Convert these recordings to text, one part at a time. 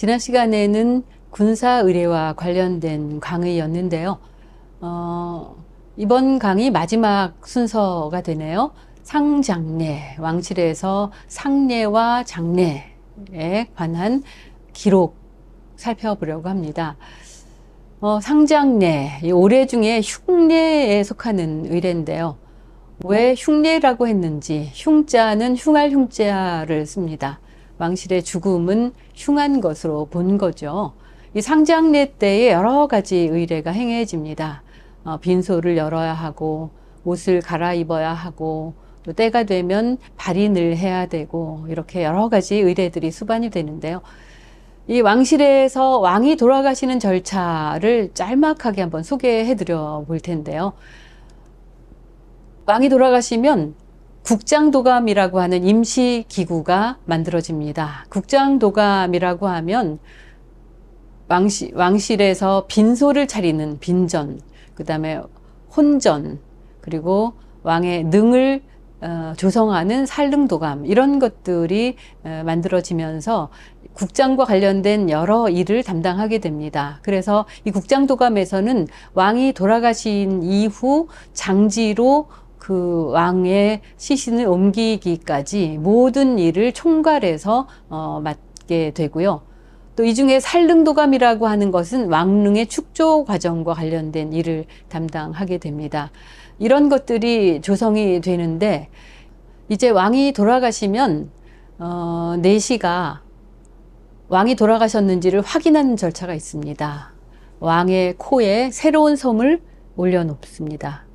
지난 시간에는 군사 의례와 관련된 강의였는데요. 어, 이번 강의 마지막 순서가 되네요. 상장례, 왕실에서 상례와 장례에 관한 기록 살펴보려고 합니다. 어, 상장례, 이 올해 중에 흉례에 속하는 의례인데요. 왜 흉례라고 했는지, 흉자는 흉할 흉자를 씁니다. 왕실의 죽음은 흉한 것으로 본 거죠. 이 상장례 때에 여러 가지 의례가 행해집니다. 어, 빈소를 열어야 하고, 옷을 갈아입어야 하고, 또 때가 되면 발인을 해야 되고, 이렇게 여러 가지 의례들이 수반이 되는데요. 이 왕실에서 왕이 돌아가시는 절차를 짤막하게 한번 소개해 드려 볼 텐데요. 왕이 돌아가시면 국장도감이라고 하는 임시 기구가 만들어집니다. 국장도감이라고 하면 왕실, 왕실에서 빈소를 차리는 빈전, 그 다음에 혼전, 그리고 왕의 능을 어, 조성하는 살릉도감 이런 것들이 어, 만들어지면서 국장과 관련된 여러 일을 담당하게 됩니다. 그래서 이 국장도감에서는 왕이 돌아가신 이후 장지로 그 왕의 시신을 옮기기까지 모든 일을 총괄해서 어, 맡게 되고요. 또 이 중에 살릉도감이라고 하는 것은 왕릉의 축조 과정과 관련된 일을 담당하게 됩니다. 이런 것들이 조성이 되는데 이제 왕이 돌아가시면 어, 내시가 왕이 돌아가셨는지를 확인하는 절차가 있습니다. 왕의 코에 새로운 솜을 올려놓습니다.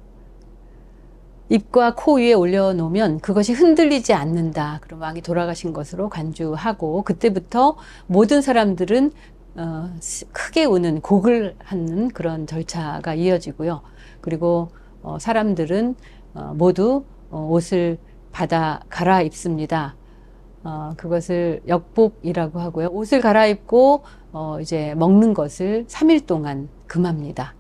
입과 코 위에 올려놓으면 그것이 흔들리지 않는다. 그럼 왕이 돌아가신 것으로 간주하고 그때부터 모든 사람들은 어, 크게 우는 곡을 하는 그런 절차가 이어지고요. 그리고 어, 사람들은 어, 모두 어, 옷을 받아 갈아입습니다. 어, 그것을 역복이라고 하고요. 옷을 갈아입고 어, 이제 먹는 것을 3일 동안 금합니다.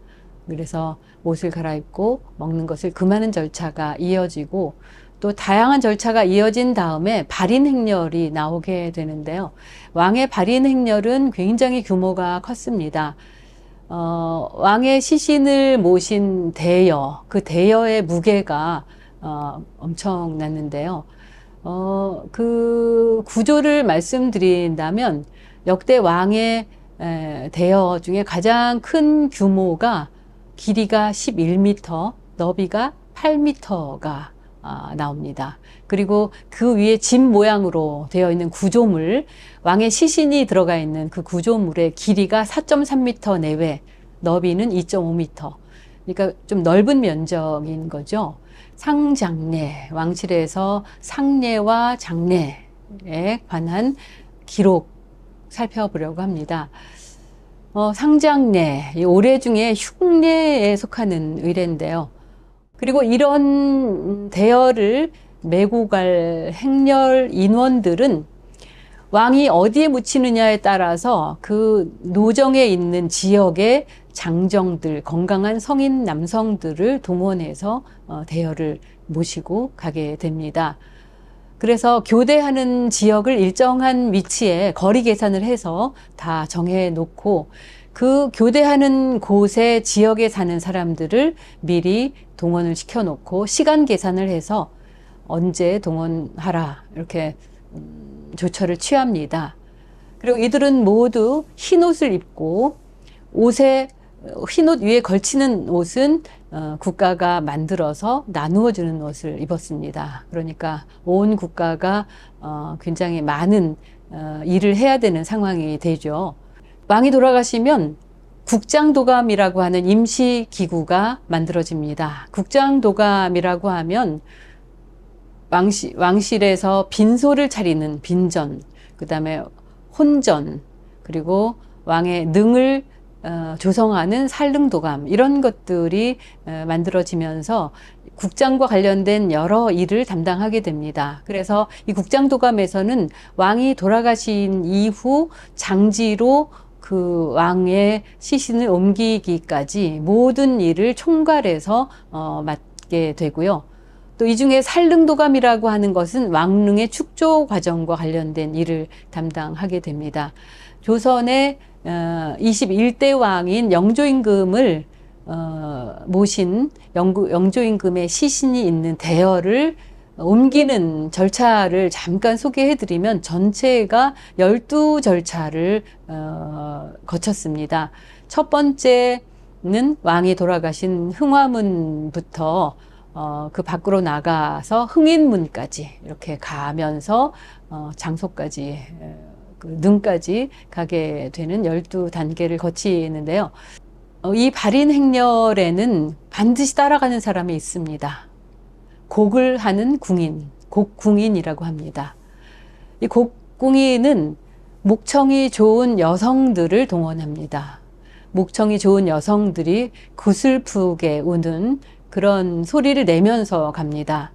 그래서 옷을 갈아입고 먹는 것을 금하는 절차가 이어지고 또 다양한 절차가 이어진 다음에 발인 행렬이 나오게 되는데요. 왕의 발인 행렬은 굉장히 규모가 컸습니다. 어, 왕의 시신을 모신 대여, 그 대여의 무게가 어, 엄청났는데요. 어, 그 구조를 말씀드린다면 역대 왕의 에, 대여 중에 가장 큰 규모가 길이가 11m, 너비가 8m가 아, 나옵니다. 그리고 그 위에 집 모양으로 되어 있는 구조물, 왕의 시신이 들어가 있는 그 구조물의 길이가 4.3m 내외, 너비는 2.5m. 그러니까 좀 넓은 면적인 거죠. 상장례, 왕실에서 상례와 장례에 관한 기록 살펴보려고 합니다. 어, 상장례, 올해 중에 흉례에 속하는 의례인데요. 그리고 이런 대여를 메고 갈 행렬 인원들은 왕이 어디에 묻히느냐에 따라서 그 노정에 있는 지역의 장정들, 건강한 성인 남성들을 동원해서 어, 대여를 모시고 가게 됩니다. 그래서 교대하는 지역을 일정한 위치에 거리 계산을 해서 다 정해 놓고 그 교대하는 곳에 지역에 사는 사람들을 미리 동원을 시켜 놓고 시간 계산을 해서 언제 동원하라 이렇게 음, 조처를 취합니다. 그리고 이들은 모두 흰 옷을 입고 옷에 흰옷 위에 걸치는 옷은 어, 국가가 만들어서 나누어 주는 옷을 입었습니다. 그러니까 온 국가가 어, 굉장히 많은 어, 일을 해야 되는 상황이 되죠. 왕이 돌아가시면 국장도감이라고 하는 임시 기구가 만들어집니다. 국장도감이라고 하면 왕실, 왕실에서 빈소를 차리는 빈전, 그 다음에 혼전, 그리고 왕의 능을 어, 조성하는 살릉도감 이런 것들이 어, 만들어지면서 국장과 관련된 여러 일을 담당하게 됩니다. 그래서 이 국장도감에서는 왕이 돌아가신 이후 장지로 그 왕의 시신을 옮기기까지 모든 일을 총괄해서 어, 맡게 되고요. 또 이 중에 살릉도감이라고 하는 것은 왕릉의 축조 과정과 관련된 일을 담당하게 됩니다. 조선의 어, 21대 왕인 영조임금을 어, 모신 영조임금의 시신이 있는 대열을 옮기는 절차를 잠깐 소개해드리면 전체가 12절차를 어, 거쳤습니다. 첫 번째는 왕이 돌아가신 흥화문부터 어, 그 밖으로 나가서 흥인문까지 이렇게 가면서 어, 장소까지 에, 그 능까지 가게 되는 12단계를 거치는데요. 어, 이 발인 행렬에는 반드시 따라가는 사람이 있습니다. 곡을 하는 궁인, 곡궁인이라고 합니다. 이 곡궁인은 목청이 좋은 여성들을 동원합니다. 목청이 좋은 여성들이 구슬프게 우는 그런 소리를 내면서 갑니다.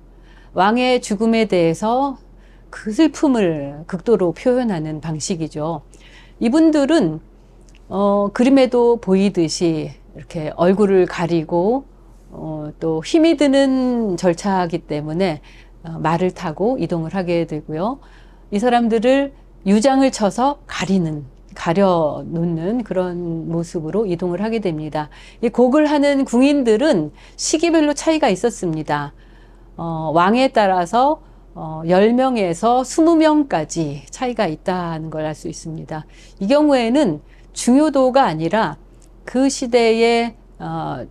왕의 죽음에 대해서 그 슬픔을 극도로 표현하는 방식이죠. 이분들은 어, 그림에도 보이듯이 이렇게 얼굴을 가리고 어, 또 힘이 드는 절차이기 때문에 어, 말을 타고 이동을 하게 되고요. 이 사람들을 유장을 쳐서 가리는 가려 놓는 그런 모습으로 이동을 하게 됩니다. 이 곡을 하는 궁인들은 시기별로 차이가 있었습니다. 어, 왕에 따라서 어, 10명에서 20명까지 차이가 있다는 걸 알 수 있습니다. 이 경우에는 중요도가 아니라 그 시대에 어,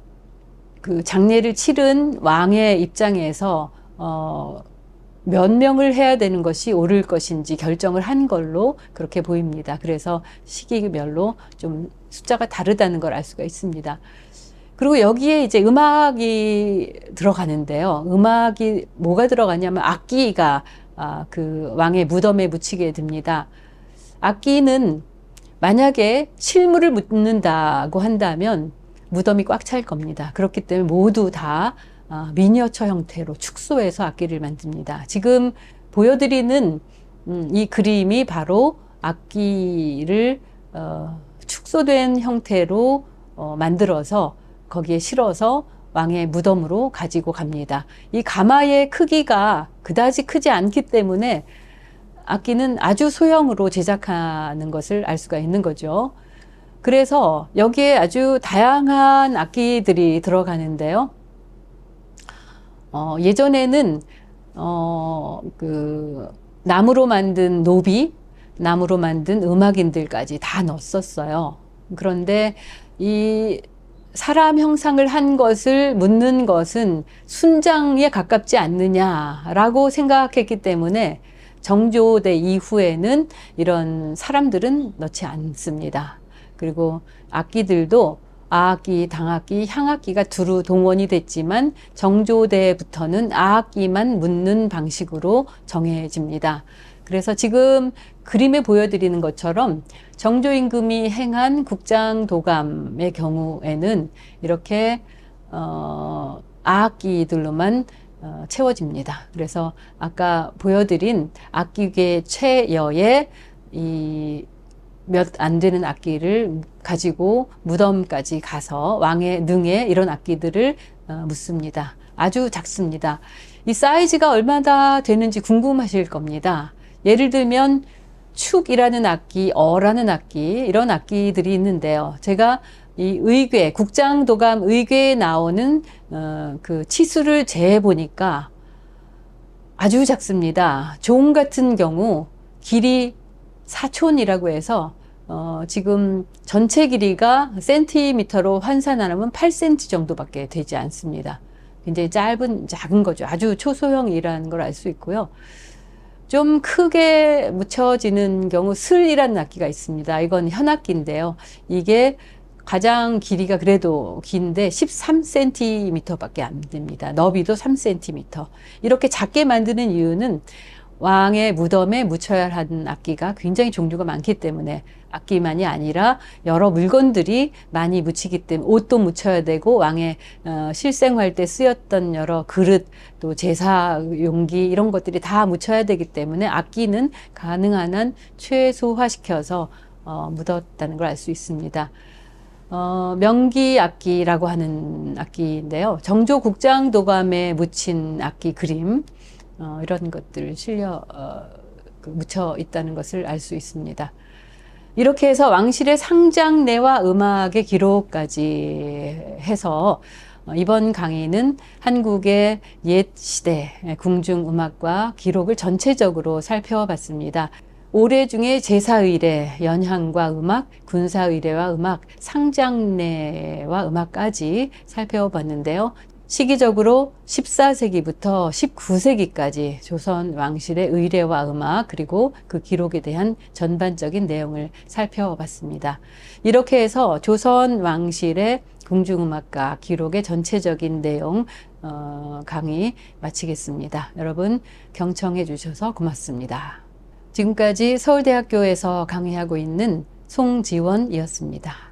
그 장례를 치른 왕의 입장에서 어, 몇 명을 해야 되는 것이 옳을 것인지 결정을 한 걸로 그렇게 보입니다. 그래서 시기별로 좀 숫자가 다르다는 걸 알 수가 있습니다. 그리고 여기에 이제 음악이 들어가는데요. 음악이 뭐가 들어가냐면 악기가 아, 그 왕의 무덤에 묻히게 됩니다. 악기는 만약에 실물을 묻는다고 한다면 무덤이 꽉 찰 겁니다. 그렇기 때문에 모두 다 아, 미니어처 형태로 축소해서 악기를 만듭니다. 지금 보여드리는 음, 이 그림이 바로 악기를 어, 축소된 형태로 어, 만들어서 거기에 실어서 왕의 무덤으로 가지고 갑니다. 이 가마의 크기가 그다지 크지 않기 때문에 악기는 아주 소형으로 제작하는 것을 알 수가 있는 거죠. 그래서 여기에 아주 다양한 악기들이 들어가는데요. 어, 예전에는 어, 그 나무로 만든 노비, 나무로 만든 음악인들까지 다 넣었었어요. 그런데 이 사람 형상을 한 것을 묻는 것은 순장에 가깝지 않느냐라고 생각했기 때문에 정조대 이후에는 이런 사람들은 넣지 않습니다. 그리고 악기들도 아악기, 당악기, 향악기가 두루 동원이 됐지만 정조대부터는 아악기만 묻는 방식으로 정해집니다. 그래서 지금 그림에 보여드리는 것처럼 정조 임금이 행한 국장 도감의 경우에는 이렇게 어, 아악기들로만 어, 채워집니다. 그래서 아까 보여드린 악기계 최여의 이 몇 안 되는 악기를 가지고 무덤까지 가서 왕의 능에 이런 악기들을 어, 묻습니다. 아주 작습니다. 이 사이즈가 얼마나 되는지 궁금하실 겁니다. 예를 들면 축이라는 악기, 어라는 악기 이런 악기들이 있는데요. 제가 이 의궤, 국장도감 의궤에 나오는 어, 그 치수를 재해 보니까 아주 작습니다. 종 같은 경우 길이 사촌이라고 해서 어, 지금 전체 길이가 센티미터로 환산하면 8cm 정도밖에 되지 않습니다. 굉장히 짧은 작은 거죠. 아주 초소형이라는 걸 알 수 있고요. 좀 크게 묻혀지는 경우 슬이라는 악기가 있습니다. 이건 현악기인데요. 이게 가장 길이가 그래도 긴데 13cm밖에 안 됩니다. 너비도 3cm. 이렇게 작게 만드는 이유는 왕의 무덤에 묻혀야 하는 악기가 굉장히 종류가 많기 때문에 악기만이 아니라 여러 물건들이 많이 묻히기 때문에 옷도 묻혀야 되고 왕의 어, 실생활 때 쓰였던 여러 그릇 또 제사 용기 이런 것들이 다 묻혀야 되기 때문에 악기는 가능한 한 최소화시켜서 어, 묻었다는 걸 알 수 있습니다. 어, 명기 악기라고 하는 악기인데요. 정조 국장 도감에 묻힌 악기 그림 어, 이런 것들 실려 어, 그 묻혀 있다는 것을 알 수 있습니다. 이렇게 해서 왕실의 상장 내와 음악의 기록까지 해서 어, 이번 강의는 한국의 옛 시대 궁중 음악과 기록을 전체적으로 살펴봤습니다. 올해 중에 제사의례, 연향과 음악, 군사의례와 음악, 상장례와 음악까지 살펴봤는데요. 시기적으로 14세기부터 19세기까지 조선 왕실의 의례와 음악 그리고 그 기록에 대한 전반적인 내용을 살펴봤습니다. 이렇게 해서 조선 왕실의 궁중음악과 기록의 전체적인 내용 어, 강의 마치겠습니다. 여러분 경청해 주셔서 고맙습니다. 지금까지 서울대학교에서 강의하고 있는 송지원이었습니다.